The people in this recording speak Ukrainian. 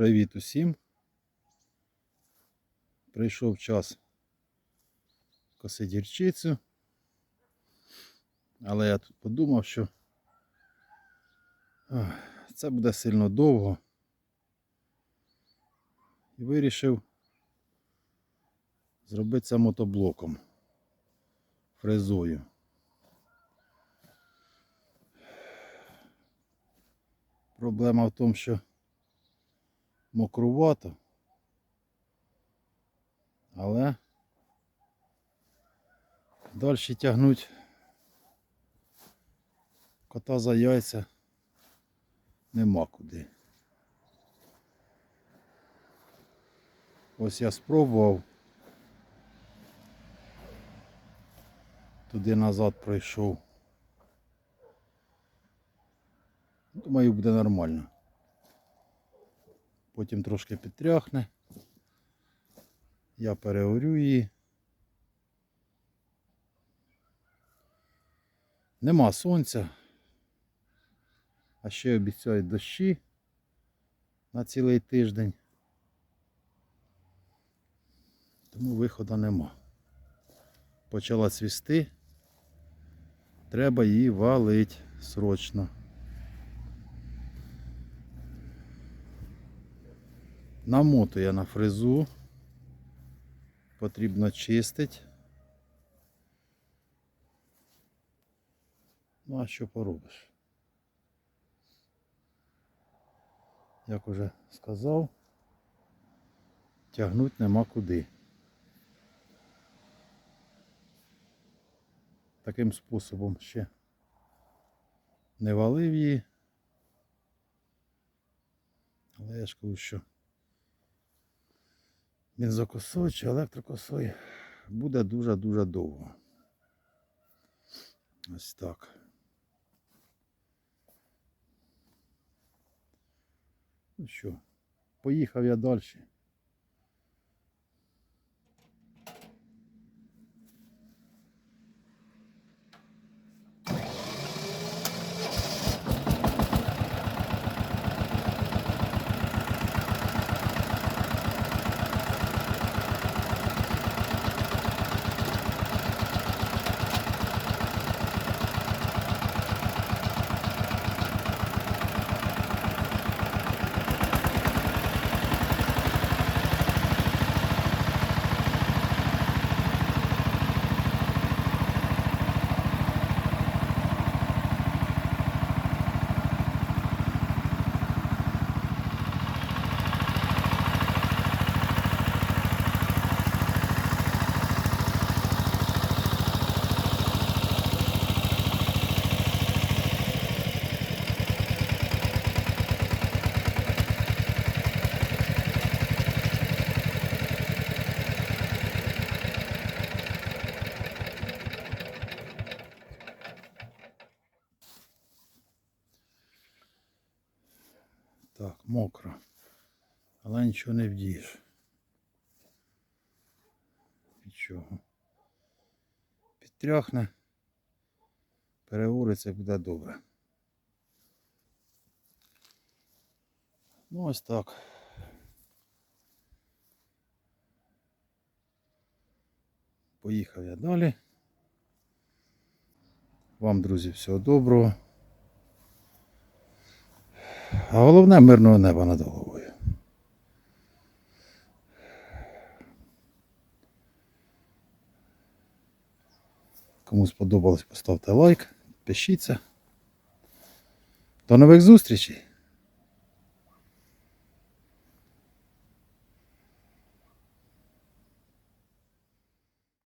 Привіт усім. Прийшов час косити гірчицю. Але я тут подумав, що це буде сильно довго. І вирішив зробити це мотоблоком, фрезою. Проблема в тому, що мокрувато. Але далі тягнуть кота за яйця нема куди. Ось я спробував. Туди назад пройшов. Думаю, буде нормально. Потім трошки підтряхне. Я переорю її. Нема сонця. А ще обіцяють дощі на цілий тиждень. Тому виходу нема. Почала цвісти. Треба її валить срочно. Намотує на фрезу. Потрібно чистити. Ну а що поробиш? Як уже сказав, тягнуть нема куди. Таким способом ще не валив її. Але я ж кажу, що бензокосою чи електрокосою буде дуже-дуже довго. Ось так. Ну що, поїхав я далі. Так, мокро. Але нічого не вдієш. Нічого. Підтряхне. Переуриться буде добре. Ну ось так. Поїхав я далі. Вам, друзі, всього доброго. А головне мирного неба над головою. Кому сподобалось, поставте лайк, підпишіться. До нових зустрічей!